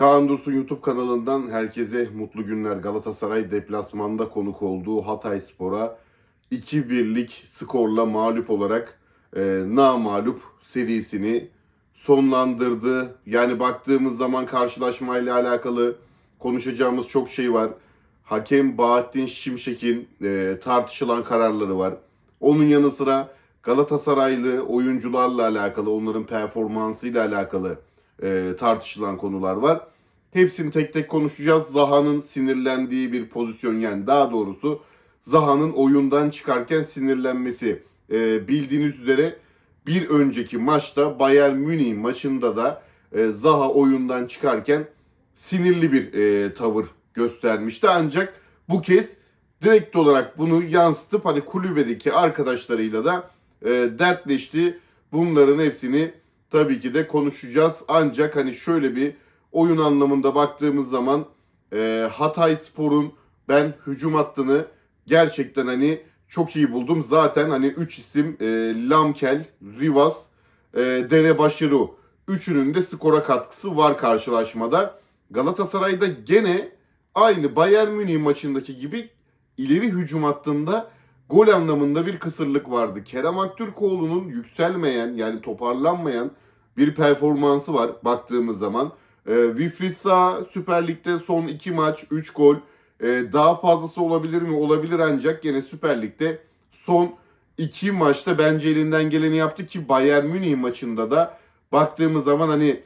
Kaan Dursun YouTube kanalından herkese mutlu günler. Galatasaray deplasmanda konuk olduğu Hatay Spor'a 2-1'lik skorla mağlup olarak e, namalup serisini sonlandırdı. Yani baktığımız zaman karşılaşmayla alakalı konuşacağımız çok şey var. Hakem Bahattin Şimşek'in e, tartışılan kararları var. Onun yanı sıra Galatasaraylı oyuncularla alakalı, onların performansıyla alakalı e, tartışılan konular var. Hepsini tek tek konuşacağız. Zaha'nın sinirlendiği bir pozisyon yani daha doğrusu Zaha'nın oyundan çıkarken sinirlenmesi. E, bildiğiniz üzere bir önceki maçta Bayern Münih maçında da e, Zaha oyundan çıkarken sinirli bir e, tavır göstermişti. Ancak bu kez direkt olarak bunu yansıtıp hani kulübedeki arkadaşlarıyla da e, dertleşti. Bunların hepsini tabii ki de konuşacağız. Ancak hani şöyle bir oyun anlamında baktığımız zaman e, Hatay Spor'un ben hücum hattını gerçekten hani çok iyi buldum. Zaten hani 3 isim e, Lamkel, Rivas, e, Dere Başaru. Üçünün de skora katkısı var karşılaşmada. Galatasaray'da gene aynı Bayern Münih maçındaki gibi ileri hücum hattında gol anlamında bir kısırlık vardı. Kerem Aktürkoğlu'nun yükselmeyen yani toparlanmayan bir performansı var baktığımız zaman. E, Wilfried Zaha Süper Lig'de son 2 maç 3 gol. E, daha fazlası olabilir mi? Olabilir ancak yine Süper Lig'de son 2 maçta bence elinden geleni yaptı ki Bayern Münih maçında da baktığımız zaman hani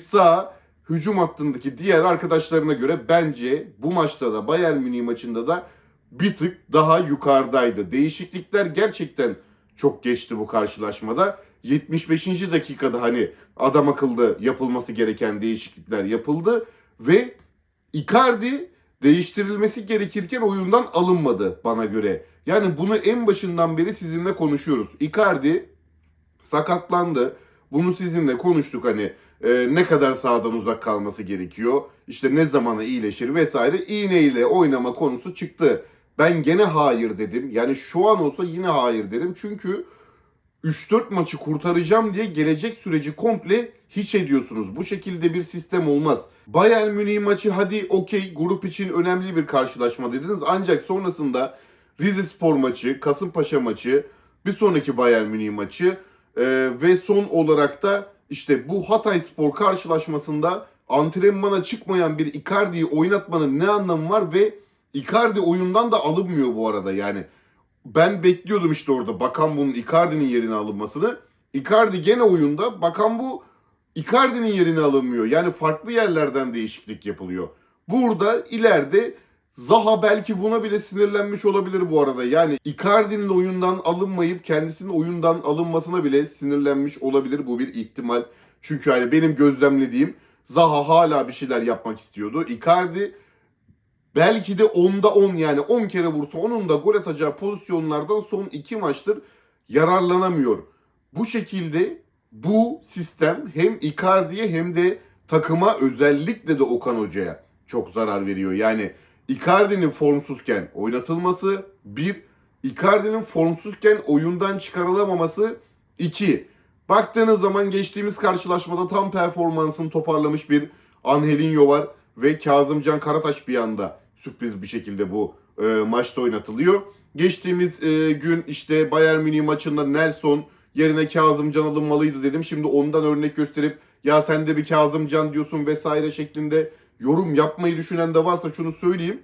Zaha hücum hattındaki diğer arkadaşlarına göre bence bu maçta da Bayern Münih maçında da bir tık daha yukarıdaydı. Değişiklikler gerçekten çok geçti bu karşılaşmada. 75. dakikada hani adam akıllı yapılması gereken değişiklikler yapıldı ve Icardi değiştirilmesi gerekirken oyundan alınmadı bana göre. Yani bunu en başından beri sizinle konuşuyoruz. Icardi sakatlandı. Bunu sizinle konuştuk hani e, ne kadar sağdan uzak kalması gerekiyor. İşte ne zamana iyileşir vesaire. İğneyle oynama konusu çıktı. Ben gene hayır dedim. Yani şu an olsa yine hayır derim. Çünkü 3-4 maçı kurtaracağım diye gelecek süreci komple hiç ediyorsunuz. Bu şekilde bir sistem olmaz. Bayern Münih maçı hadi okey grup için önemli bir karşılaşma dediniz. Ancak sonrasında Rize Spor maçı, Kasımpaşa maçı, bir sonraki Bayern Münih maçı e, ve son olarak da işte bu Hatay Spor karşılaşmasında antrenmana çıkmayan bir Icardi'yi oynatmanın ne anlamı var ve Icardi oyundan da alınmıyor bu arada yani. Ben bekliyordum işte orada Bakan bunun Icardi'nin yerine alınmasını. Icardi gene oyunda. Bakan bu Icardi'nin yerine alınmıyor. Yani farklı yerlerden değişiklik yapılıyor. Burada ileride Zaha belki buna bile sinirlenmiş olabilir bu arada. Yani Icardi'nin oyundan alınmayıp kendisinin oyundan alınmasına bile sinirlenmiş olabilir. Bu bir ihtimal. Çünkü hani benim gözlemlediğim Zaha hala bir şeyler yapmak istiyordu. Icardi belki de 10'da 10 yani 10 kere vursa onun da gol atacağı pozisyonlardan son 2 maçtır yararlanamıyor. Bu şekilde bu sistem hem Icardi'ye hem de takıma özellikle de Okan Hoca'ya çok zarar veriyor. Yani Icardi'nin formsuzken oynatılması bir, Icardi'nin formsuzken oyundan çıkarılamaması iki. Baktığınız zaman geçtiğimiz karşılaşmada tam performansını toparlamış bir Angelinho var ve Kazımcan Karataş bir anda sürpriz bir şekilde bu e, maçta oynatılıyor. Geçtiğimiz e, gün işte Bayern Münih maçında Nelson yerine Kazımcan alınmalıydı dedim. Şimdi ondan örnek gösterip ya sen de bir Kazımcan diyorsun vesaire şeklinde yorum yapmayı düşünen de varsa şunu söyleyeyim.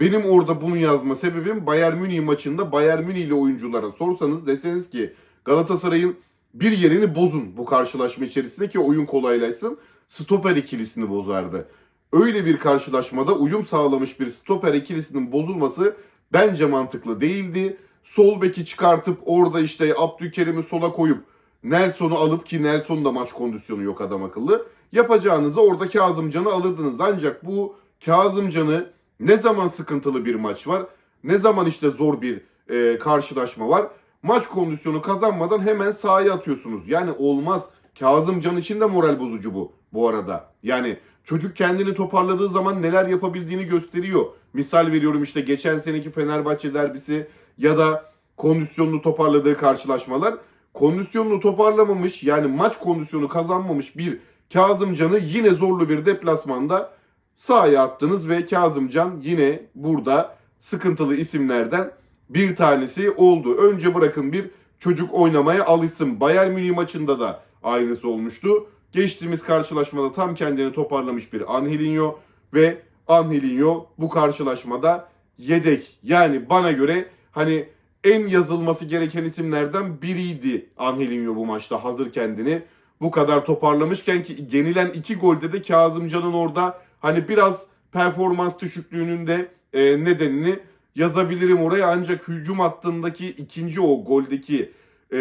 Benim orada bunu yazma sebebim Bayern Münih maçında Bayern Münihli oyunculara sorsanız deseniz ki Galatasaray'ın bir yerini bozun bu karşılaşma içerisinde ki oyun kolaylaşsın. Stoper ikilisini bozardı. Öyle bir karşılaşmada uyum sağlamış bir stoper ikilisinin bozulması bence mantıklı değildi. Sol beki çıkartıp orada işte Abdülkerim'i sola koyup Nelson'u alıp ki Nelson'un da maç kondisyonu yok adam akıllı. Yapacağınızı orada Kazımcan'ı alırdınız. Ancak bu Kazımcan'ı ne zaman sıkıntılı bir maç var, ne zaman işte zor bir e, karşılaşma var. Maç kondisyonu kazanmadan hemen sahaya atıyorsunuz. Yani olmaz. Kazımcan için de moral bozucu bu bu arada. Yani çocuk kendini toparladığı zaman neler yapabildiğini gösteriyor. Misal veriyorum işte geçen seneki Fenerbahçe derbisi ya da kondisyonunu toparladığı karşılaşmalar. Kondisyonunu toparlamamış yani maç kondisyonu kazanmamış bir Kazımcan'ı yine zorlu bir deplasmanda sahaya attınız ve Kazımcan yine burada sıkıntılı isimlerden bir tanesi oldu. Önce bırakın bir çocuk oynamaya alışsın. Bayern Münih maçında da aynısı olmuştu. Geçtiğimiz karşılaşmada tam kendini toparlamış bir Angelinho ve Angelinho bu karşılaşmada yedek. Yani bana göre hani en yazılması gereken isimlerden biriydi Angelinho bu maçta hazır kendini. Bu kadar toparlamışken ki yenilen iki golde de Kazımcan'ın orada hani biraz performans düşüklüğünün de e, nedenini yazabilirim oraya. Ancak hücum hattındaki ikinci o goldeki e,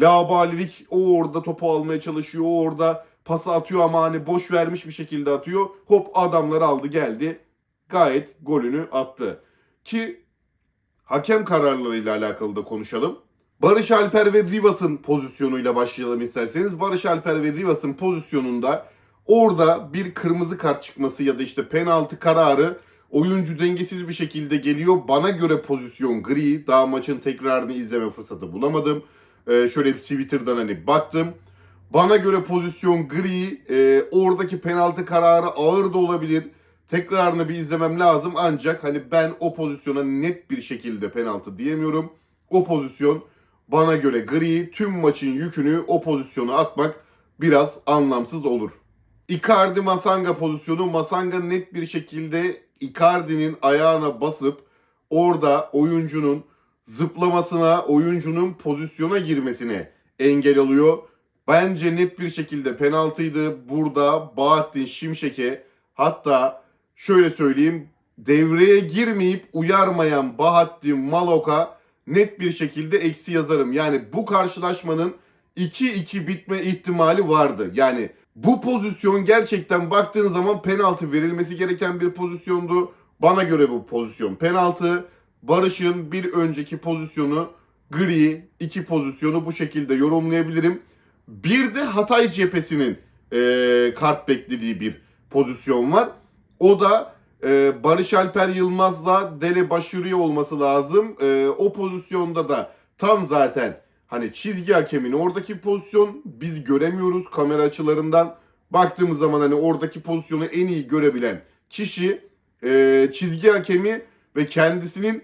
labalilik o orada topu almaya çalışıyor. O orada pası atıyor ama hani boş vermiş bir şekilde atıyor hop adamları aldı geldi gayet golünü attı ki hakem kararlarıyla alakalı da konuşalım. Barış Alper ve Rivas'ın pozisyonuyla başlayalım isterseniz. Barış Alper ve Rivas'ın pozisyonunda orada bir kırmızı kart çıkması ya da işte penaltı kararı oyuncu dengesiz bir şekilde geliyor. Bana göre pozisyon gri. Daha maçın tekrarını izleme fırsatı bulamadım. Ee, şöyle Twitter'dan hani baktım. Bana göre pozisyon gri. Ee, oradaki penaltı kararı ağır da olabilir. Tekrarını bir izlemem lazım ancak hani ben o pozisyona net bir şekilde penaltı diyemiyorum. O pozisyon bana göre gri. Tüm maçın yükünü o pozisyona atmak biraz anlamsız olur. Icardi Masanga pozisyonu Masanga net bir şekilde Icardi'nin ayağına basıp orada oyuncunun zıplamasına, oyuncunun pozisyona girmesine engel oluyor. Bence net bir şekilde penaltıydı. Burada Bahattin Şimşek'e hatta şöyle söyleyeyim devreye girmeyip uyarmayan Bahattin Malok'a net bir şekilde eksi yazarım. Yani bu karşılaşmanın 2-2 bitme ihtimali vardı. Yani bu pozisyon gerçekten baktığın zaman penaltı verilmesi gereken bir pozisyondu. Bana göre bu pozisyon penaltı. Barış'ın bir önceki pozisyonu gri, iki pozisyonu bu şekilde yorumlayabilirim. Bir de Hatay cephesinin e, kart beklediği bir pozisyon var. O da e, Barış Alper Yılmaz'la Dele Başuriye olması lazım. E, o pozisyonda da tam zaten hani çizgi hakemin oradaki pozisyon biz göremiyoruz kamera açılarından. Baktığımız zaman hani oradaki pozisyonu en iyi görebilen kişi e, çizgi hakemi ve kendisinin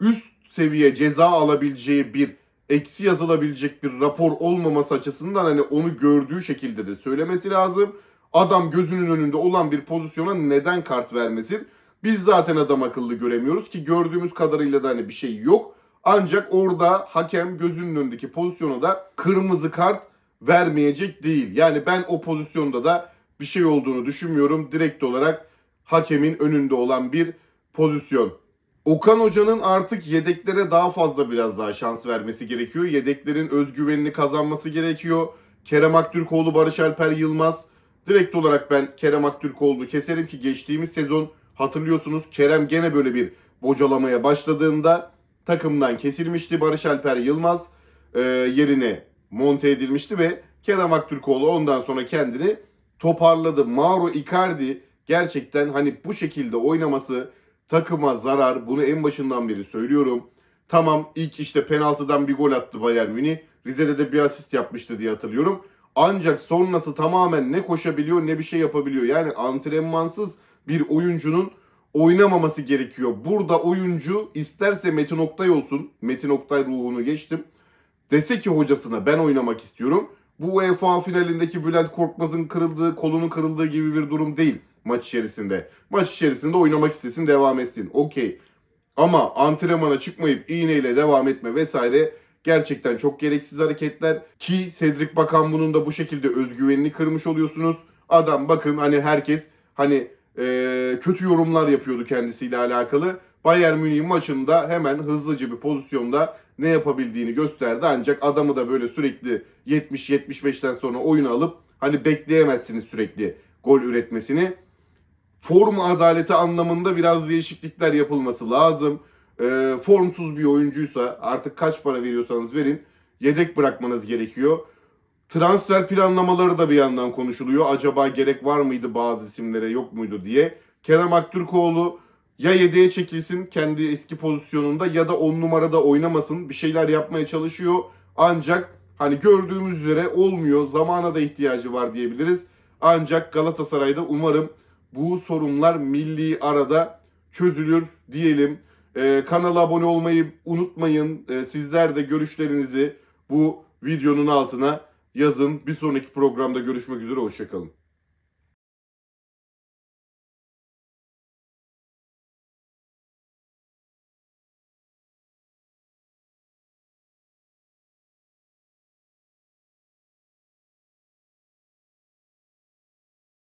üst seviye ceza alabileceği bir eksi yazılabilecek bir rapor olmaması açısından hani onu gördüğü şekilde de söylemesi lazım. Adam gözünün önünde olan bir pozisyona neden kart vermesin? Biz zaten adam akıllı göremiyoruz ki gördüğümüz kadarıyla da hani bir şey yok. Ancak orada hakem gözünün önündeki pozisyona da kırmızı kart vermeyecek değil. Yani ben o pozisyonda da bir şey olduğunu düşünmüyorum. Direkt olarak hakemin önünde olan bir pozisyon. Okan Hoca'nın artık yedeklere daha fazla biraz daha şans vermesi gerekiyor. Yedeklerin özgüvenini kazanması gerekiyor. Kerem Aktürkoğlu, Barış Alper Yılmaz. Direkt olarak ben Kerem Aktürkoğlu'nu keserim ki geçtiğimiz sezon hatırlıyorsunuz Kerem gene böyle bir bocalamaya başladığında takımdan kesilmişti. Barış Alper Yılmaz e, yerine monte edilmişti ve Kerem Aktürkoğlu ondan sonra kendini toparladı. Mauro Icardi gerçekten hani bu şekilde oynaması takıma zarar. Bunu en başından beri söylüyorum. Tamam ilk işte penaltıdan bir gol attı Bayern Münih. Rize'de de bir asist yapmıştı diye hatırlıyorum. Ancak sonrası tamamen ne koşabiliyor ne bir şey yapabiliyor. Yani antrenmansız bir oyuncunun oynamaması gerekiyor. Burada oyuncu isterse Metin Oktay olsun. Metin Oktay ruhunu geçtim. Dese ki hocasına ben oynamak istiyorum. Bu UEFA finalindeki Bülent Korkmaz'ın kırıldığı, kolunun kırıldığı gibi bir durum değil maç içerisinde. Maç içerisinde oynamak istesin, devam etsin. Okey. Ama antrenmana çıkmayıp iğneyle devam etme vesaire gerçekten çok gereksiz hareketler. Ki Cedric Bakan bunun da bu şekilde özgüvenini kırmış oluyorsunuz. Adam bakın hani herkes hani e, kötü yorumlar yapıyordu kendisiyle alakalı. Bayern Münih maçında hemen hızlıca bir pozisyonda ne yapabildiğini gösterdi. Ancak adamı da böyle sürekli 70-75'ten sonra oyuna alıp hani bekleyemezsiniz sürekli gol üretmesini. Form adaleti anlamında biraz değişiklikler yapılması lazım. E, formsuz bir oyuncuysa artık kaç para veriyorsanız verin yedek bırakmanız gerekiyor. Transfer planlamaları da bir yandan konuşuluyor. Acaba gerek var mıydı bazı isimlere yok muydu diye. Kerem Aktürkoğlu ya yedeğe çekilsin kendi eski pozisyonunda ya da 10 numarada oynamasın. Bir şeyler yapmaya çalışıyor. Ancak hani gördüğümüz üzere olmuyor. Zamana da ihtiyacı var diyebiliriz. Ancak Galatasaray'da umarım bu sorunlar milli arada çözülür diyelim. Ee, kanala abone olmayı unutmayın. Ee, sizler de görüşlerinizi bu videonun altına yazın. Bir sonraki programda görüşmek üzere. Hoşçakalın.